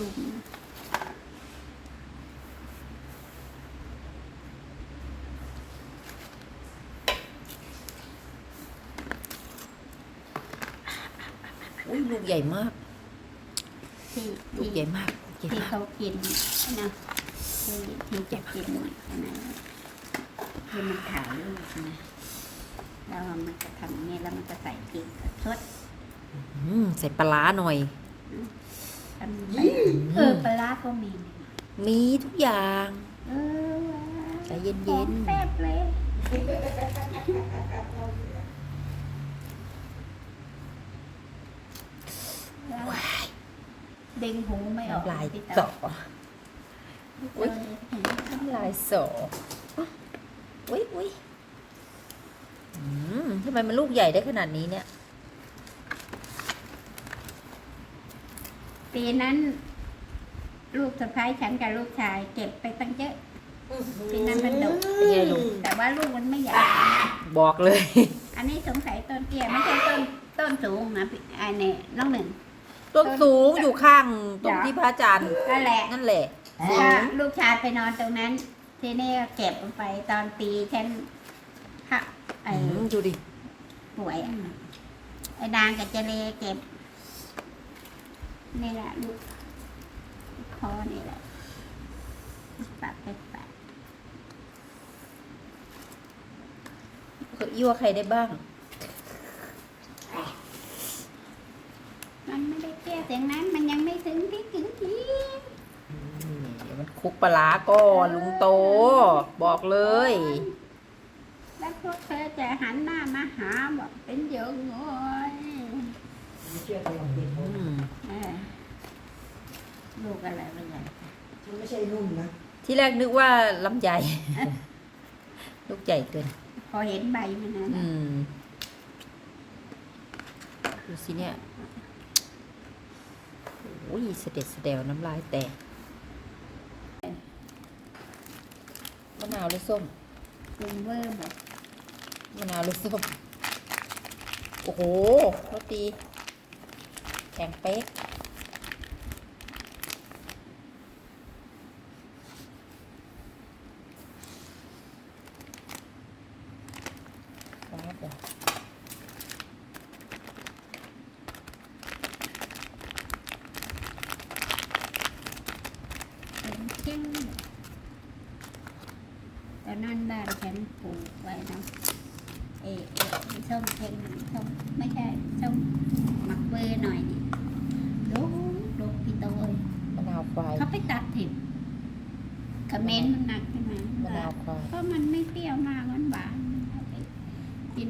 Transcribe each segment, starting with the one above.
ลุมอุ้ยลูกใหญ่มาก ที่ลูที่กใหญ่มากลูกใหญ่ที่มากเขากินนะที่ที่จะกินอันนั้นที่มันถ่ายรูปนะแล้วมันจะทำอย่างนี้แล้วมันจะใส่พริกกับชดอืมใส่ปลาร้าหน่อย ทำเออปลาร้าก็มีนี่มีทุกอย่างเออว้าใจเย็นๆของแซ่บเลยแล้วดึงหูไม่ออกน้ำลายพี่สเต๋ออุ๊ยน้ำลายสออุ้ยอุ้ยอืมทำไมมันลูกใหญ่ได้ขนาดนี้เนี่ย ปีนั้น ลูกสะพ้ายฉันกับลูกชาย เก็บไปตั้งเยอะปีนั้นมันดกเป็นไงลูก แต่ว่าลูกมันไม่ใหญ่บอกเลย อันนี้สงสัยต้นเตี้ยไม่ใช่ต้นต้นสูงนะพี่ไอเนี่ยน้องหนึ่ง ต้นสูงอยู่ข้างตรงที่พระอาจารย์นั่นแหละ นั่นแหละสูถ้างลูกชายไปนอนตรงนั้น ทีนี้ก็เก็บมันไปตอนปีฉันฮะไออืมดูดิป่วยอะไอ้นางกับเจเลเก็บ นี่แหละลูกคอนี่แหละปัดไปปัดเขายั่วใครได้บ้าง มันไม่ได้แก้เสียงนั้น มันยังไม่ถึงที่ถึงที่อืมเดี๋ยวมันคลุกปลาร้าก่อนลุงโต บอกเลย แล้วพวกเธอจะหันหน้ามาหาบอกเป็นเยอะงอยไม่ เชื่อก็ลองกินอืมเออลูกอะไรไม่ใหญ่มันไม่ใช่นุ่มนะที่แรกนึกว่าลำใหญ่ ลูกใหญ่เกิน พอเห็นใบมันนะอืม ดูสิเนี่ยโอ้ยเสด็จเสดวน้ำลายแตกมะนาวหรือส้มเป็นเวอร์แบบมะนาวหรือส้ม โอ้โหรสดี แข็งเป๊กครับเดี๋ยวเป็นเช่งตอนนั้นบ้านฉันปลูกไว้นะ เออเออส้มเช่งส้มไม่ใช่ส้มหมักเวอร์หน่อยนี่ลูกลูกพี่โตยมะนาวควายเขาไปตัดถิ่นคอมเมนต์มันหนักใช่ไหมมะนาวควายเพราะมันไม่เปรี้ยวมากมันหวานเอาไปกิน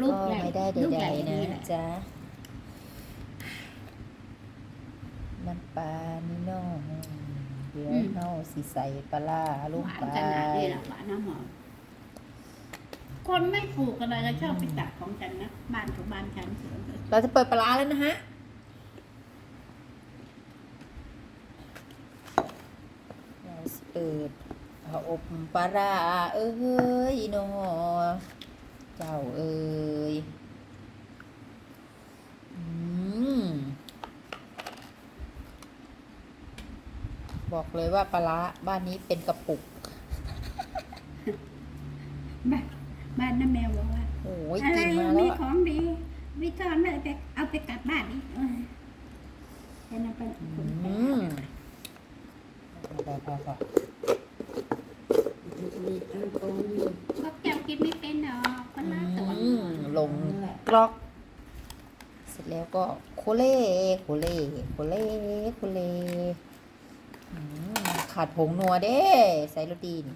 ลูกก็ใหญ่ไม่ได้ลูกใดใหญ่ๆนะนี่แหละจ๊ะน้ำปลานี่น้อง เดี๋ยวน้องสิใส่ปลาร้าลงหวานไปขนาดนี้แหละหวานน้ำหอมคนไม่ปลูกอะไรก็ชอบไปตัดของฉันนะบ้านของบ้านฉันสวนเถอะเราจะเปิดปลาร้าแล้วนะฮะ เราสิเปิดผาอบปลาร้าเอ้ยนอเจ้าเอ้ยอืม บอกเลยว่าปลาร้าบ้านนี้เป็นกระปุก บ้านบ้านน้าแมวบอกว่าโอ้ยอะไรกินมามีแล้วอะของดีวิจารณ์เลยไปเอาไปกลับบ้านอีกเออแค่นั้นไปผลไปอืมพอพอพอมีอันโตอยู่พวกแก้วกินไม่เป็นหรอกก็น่าตัวอืมลงกรอก เสร็จแล้วก็โคเล่โคเล่โคเล่โคเล่อืม ขาดผงนัวเด้ใส่โรตีน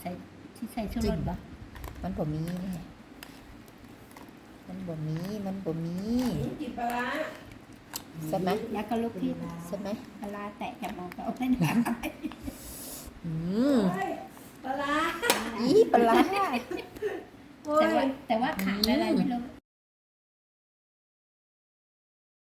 ใส่ที่ใส่ชูจริรงสบ่มันบ่มีเนี่ยมันบ่มีมันบ่มีกินปลาร้าใช่ไหมแล้วก็ลูกพี่ใช่ไหมปลาแตะจมูกเอาไม่ได้อืมปลาร้าอีปลาร้าโอ้แต่ว่ายแต่ว่าขาดอะไรไม่รู้